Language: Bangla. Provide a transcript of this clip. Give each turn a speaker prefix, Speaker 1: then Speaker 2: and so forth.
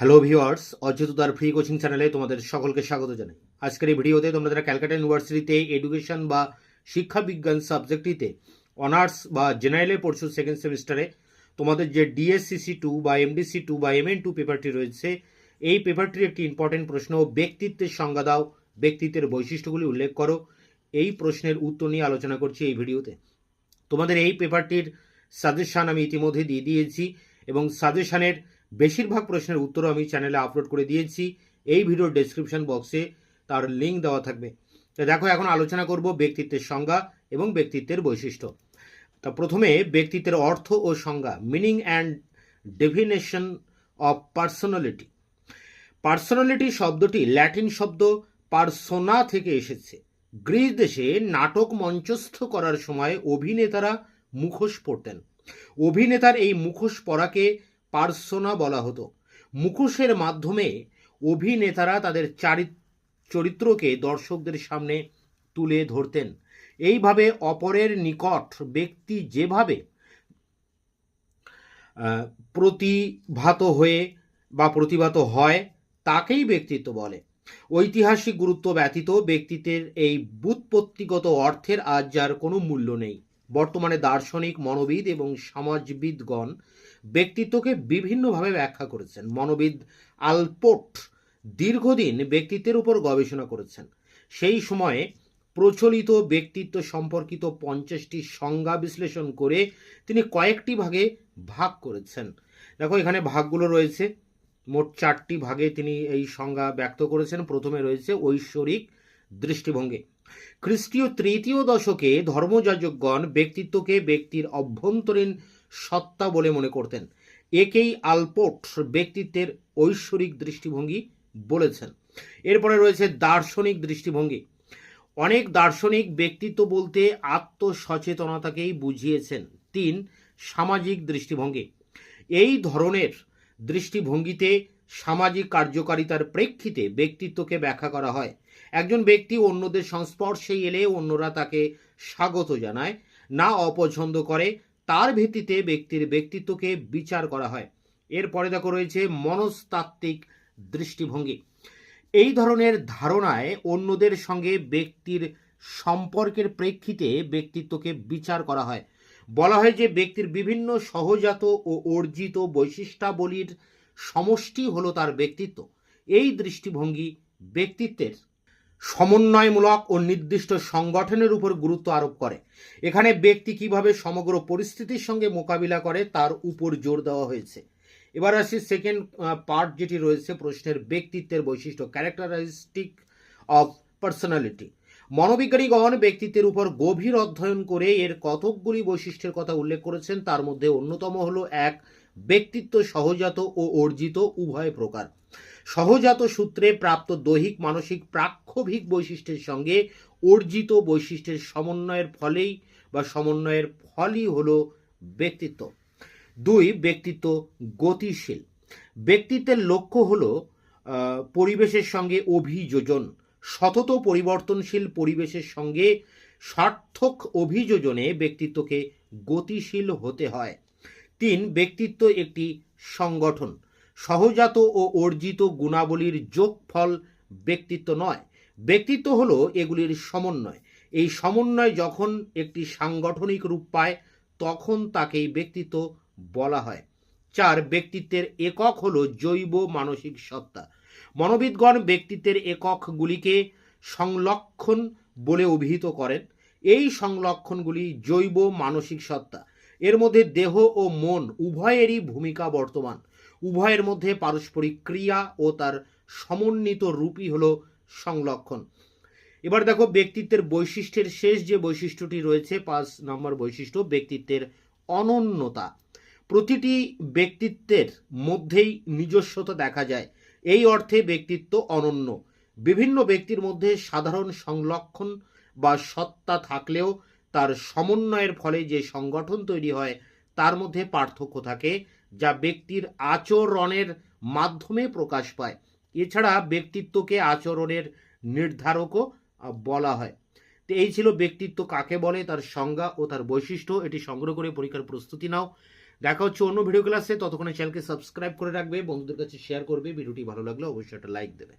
Speaker 1: হ্যালো ভিউয়ার্স অজ্যোতার ফ্রি কোচিং চ্যানেলে তোমাদের সকলকে স্বাগত জানাই। আজকের এই ভিডিওতে তোমরা যারা ক্যালকাটা ইউনিভার্সিটিতে এডুকেশন বা শিক্ষা বিজ্ঞান সাবজেক্টটিতে অনার্স বা জেনারেলে পড়ছো সেকেন্ড সেমিস্টারে তোমাদের যে ডিএসসিসি টু বা এমডিসি টু বা এমএন টু পেপারটি রয়েছে, এই পেপারটির একটি ইম্পর্টেন্ট প্রশ্ন, ব্যক্তিত্বের সংজ্ঞা দাও, ব্যক্তিত্বের বৈশিষ্ট্যগুলি উল্লেখ করো। এই প্রশ্নের উত্তর নিয়ে আলোচনা করছি এই ভিডিওতে তোমাদের এই পেপারটির সাজেশান আমি ইতিমধ্যে দিয়ে দিয়েছি এবং সাজেশানের বেশিরভাগ প্রশ্নের উত্তরও আমি চ্যানেলে আপলোড করে দিয়েছি। এই ভিডিওর ডেসক্রিপশন বক্সে তার লিঙ্ক দেওয়া থাকবে। তো দেখো, এখন আলোচনা করব ব্যক্তিত্বের সংজ্ঞা এবং ব্যক্তিত্বের বৈশিষ্ট্য। তা প্রথমে, ব্যক্তিত্বের অর্থ ও সংজ্ঞা meaning and definition of personality personality শব্দটি ল্যাটিন শব্দ পার্সোনা থেকে এসেছে। গ্রিস দেশে নাটক মঞ্চস্থ করার সময় অভিনেতারা মুখোশ পড়তেন অভিনেতার এই মুখোশ পরাকে পার্সোনা বলা হতো। মুখোশের মাধ্যমে অভিনেতারা তাদের চারি চরিত্রকে দর্শকদের সামনে তুলে ধরতেন। এইভাবে অপরের নিকট ব্যক্তি যেভাবে প্রতিভাত হয়ে বা প্রতিভাত হয়, তাকেই ব্যক্তিত্ব বলে। ঐতিহাসিক গুরুত্ব ব্যতীত ব্যক্তিত্বের এই বুৎপত্তিগত অর্থের আজ যার কোনো মূল্য নেই। বর্তমানে দার্শনিক, মনোবিদ এবং সমাজবিদগণ ব্যক্তিত্বকে বিভিন্নভাবে ব্যাখ্যা করেছেন। মনোবিদ আলপোর্ট দীর্ঘদিন ব্যক্তিত্বের উপর গবেষণা করেছেন। সেই সময়ে প্রচলিত ব্যক্তিত্ব সম্পর্কিত পঞ্চাশটি সংজ্ঞা বিশ্লেষণ করে তিনি কয়েকটি ভাগে ভাগ করেছেন। দেখো, এখানে ভাগগুলো রয়েছে। মোট চারটি ভাগে তিনি এই সংজ্ঞা ব্যক্ত করেছেন। প্রথমে রয়েছে ঐশ্বরিক দৃষ্টিভঙ্গি। খ্রিস্টীয় তৃতীয় দশকে ধর্মযাজকগণ ব্যক্তিত্বকে ব্যক্তির অভ্যন্তরীণ সত্তা বলে মনে করতেন। একেই আলপোর্ট ব্যক্তিত্বের ঐশ্বরিক দৃষ্টিভঙ্গি বলেছেন। এরপরে রয়েছে দার্শনিক দৃষ্টিভঙ্গি। অনেক দার্শনিক ব্যক্তিত্ব বলতে আত্মসচেতনতাকেই বুঝিয়েছেন। তিন, সামাজিক দৃষ্টিভঙ্গি। এই ধরনের দৃষ্টিভঙ্গিতে সামাজিক কার্যকারিতার প্রেক্ষিতে ব্যক্তিত্বকে ব্যাখ্যা করা হয়। একজন ব্যক্তি অন্যদের সংস্পর্শে এলে অন্যরা তাকে স্বাগত জানায়, না অপছন্দ করে, তার ভিত্তিতে ব্যক্তির ব্যক্তিত্বকে বিচার করা হয়। এরপরে দেখো রয়েছে মনস্তাত্ত্বিক দৃষ্টিভঙ্গি। এই ধরনের ধারণায় অন্যদের সঙ্গে ব্যক্তির সম্পর্কের প্রেক্ষিতে ব্যক্তিত্বকে বিচার করা হয়। বলা হয় যে ব্যক্তির বিভিন্ন সহজাত ও অর্জিত বৈশিষ্ট্যাবলীর সমষ্টি হলো তার ব্যক্তিত্ব। এই দৃষ্টিভঙ্গি ব্যক্তিত্বের। সমন্বয়মূলক ও নির্দিষ্ট সংগঠনের উপর গুরুত্ব আরোপ করে। এখানে ব্যক্তি কীভাবে সমগ্র পরিস্থিতির সঙ্গে মোকাবিলা করে তার উপর জোর দেওয়া হয়েছে। এবার আসি সেকেন্ড পার্ট যেটি রয়েছে প্রশ্নের ব্যক্তিত্বের বৈশিষ্ট্য ক্যারেক্টারাইস্টিক অফ পার্সোনালিটি মনোবিজ্ঞানীগণ ব্যক্তিত্বের উপর গভীর অধ্যয়ন করে এর কতকগুলি বৈশিষ্ট্যের কথা উল্লেখ করেছেন, তার মধ্যে অন্যতম হলো এক, ব্যক্তিত্ব সহজাত ও অর্জিত, উভয় প্রকার। সহজাত সূত্রে প্রাপ্ত দৈহিক, মানসিক, প্রাক্ষভিক বৈশিষ্ট্যের সঙ্গে অর্জিত বৈশিষ্ট্যের সমন্বয়ের ফলেই বা সমন্বয়ের ফলই হলো ব্যক্তিত্ব। দুই, ব্যক্তিত্ব গতিশীল। ব্যক্তিত্বের লক্ষ্য হল পরিবেশের সঙ্গে অভিযোজন। সতত পরিবর্তনশীল পরিবেশের সঙ্গে সার্থক অভিযোজনে ব্যক্তিত্বকে গতিশীল হতে হয়। তিন, ব্যক্তিত্ব একটি সংগঠন। সহজাত ও অর্জিত গুণাবলীর যোগফল ব্যক্তিত্ব নয়। ব্যক্তিত্ব হলো এগুলির সমন্বয়। এই সমন্বয় যখন একটি সাংগঠনিক রূপ পায়, তখন তাকেই ব্যক্তিত্ব বলা হয়। চার, ব্যক্তিত্বের একক হলো জৈব মানসিক সত্তা। মনোবিদগণ ব্যক্তিত্বের এককগুলিকে সংলক্ষণ বলে অভিহিত করেন। এই সংলক্ষণগুলি জৈব মানসিক সত্তা। এর মধ্যে দেহ ও মন উভয়েরই ভূমিকা বর্তমান। উভয়ের মধ্যে পারস্পরিক ক্রিয়া ও তার সমন্বিত রূপই হল সংলক্ষণ। এবার দেখো, ব্যক্তিত্বের বৈশিষ্ট্যের শেষ যে বৈশিষ্ট্যটি রয়েছে, পাঁচ নম্বর বৈশিষ্ট্য, ব্যক্তিত্বের অনন্যতা। প্রতিটি ব্যক্তিত্বের মধ্যেই নিজস্বতা দেখা যায়। এই অর্থে ব্যক্তিত্ব অনন্য। বিভিন্ন ব্যক্তির মধ্যে সাধারণ সংলক্ষণ বা সত্তা থাকলেও তার সমন্বয়ের ফলে যে সংগঠন তৈরি হয়, তার মধ্যে পার্থক্য থাকে যা ব্যক্তির আচরণের মাধ্যমে প্রকাশ পায়। এছাড়া ব্যক্তিত্বকে আচরণের নির্ধারকও বলা হয়। তো এই ছিল ব্যক্তিত্ব কাকে বলে, তার সংজ্ঞা ও তার বৈশিষ্ট্য। এটি সংগ্রহ করে পরীক্ষার প্রস্তুতি নাও। দেখা হচ্ছে অন্য ভিডিও ক্লাসে ততক্ষণে চ্যানেলকে সাবস্ক্রাইব করে রাখবে, বন্ধুদের কাছে শেয়ার করবে। ভিডিওটি ভালো লাগলে অবশ্যই একটা লাইক দেবে।